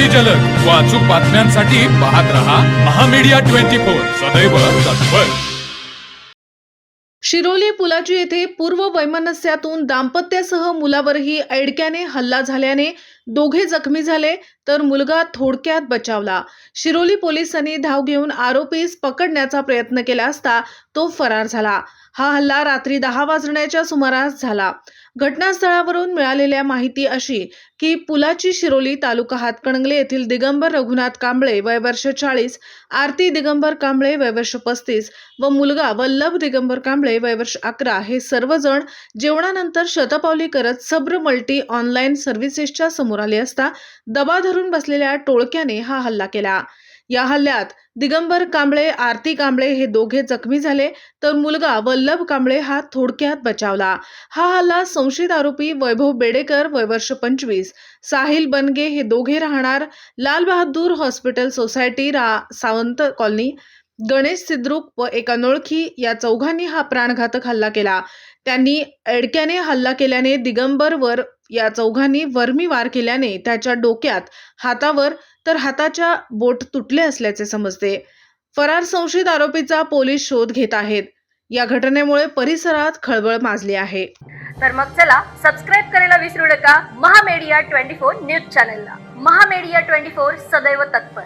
अति जलद. व अचूक बातम्यांसाठी पाहत रहा महामीडिया ट्वेंटी फोर. सदैव तत्पर. शिरोली पुलाची येथे पूर्व वैमनस्यातून दाम्पत्यासह मुलावरही ऐडक्याने हल्ला झाल्याने दोघे जखमी झाले तर मुलगा थोडक्यात बचावला. शिरोली पोलिसांनी धाव घेऊन आरोपीस पकडण्याचा प्रयत्न केला असता तो फरार झाला. हा हल्ला रात्री दहा वाजण्याच्या सुमारास झाला. घटनास्थळावरून मिळालेल्या माहिती अशी की पुलाची शिरोली तालुका हातकणंगले येथील दिगंबर रघुनाथ कांबळे वय वर्ष चाळीस आरती दिगंबर कांबळे वय वर्ष पस्तीस व मुलगा वल्लभ दिगंबर कांबळे वय वर्ष अकरा हे सर्वजण जेवणानंतर शतपावली करत सब्र मल्टी ऑनलाईन सर्व्हिसेसच्या समोर आले असता दबा धरून बसलेल्या टोळक्याने हा हल्ला केला. या हल्ल्यात दिगंबर कांबळे आरती कांबळे हे दोघे जखमी झाले तर मुलगा वल्लभ कांबळे हा थोडक्यात बचावला. हा हल्ला संशयित आरोपी वैभव बेडेकर वय वर्ष पंचवीस साहिल बनगे हे दोघे राहणार लाल बहादूर हॉस्पिटल सोसायटी रा सावंत कॉलनी गणेश सिद्रुक व एका नोळखी या चौघांनी हा प्राणघातक हल्ला केला. त्यांनी एडक्याने हल्ला केल्याने दिगंबरवर या चौघांनी वर्मी वार केल्याने त्याच्या डोक्यात हातावर तर हाताच्या बोट तुटले असल्याचे समजते. फरार संशयित आरोपीचा पोलीस शोध घेत आहेत. या घटनेमुळे परिसरात खळबळ माजली आहे. तर मग चला सबस्क्राईब करायला विसरू नका. महामेडिया ट्वेंटी फोर न्यूज चॅनलला. महामेडिया ट्वेंटी फोर सदैव तत्पर.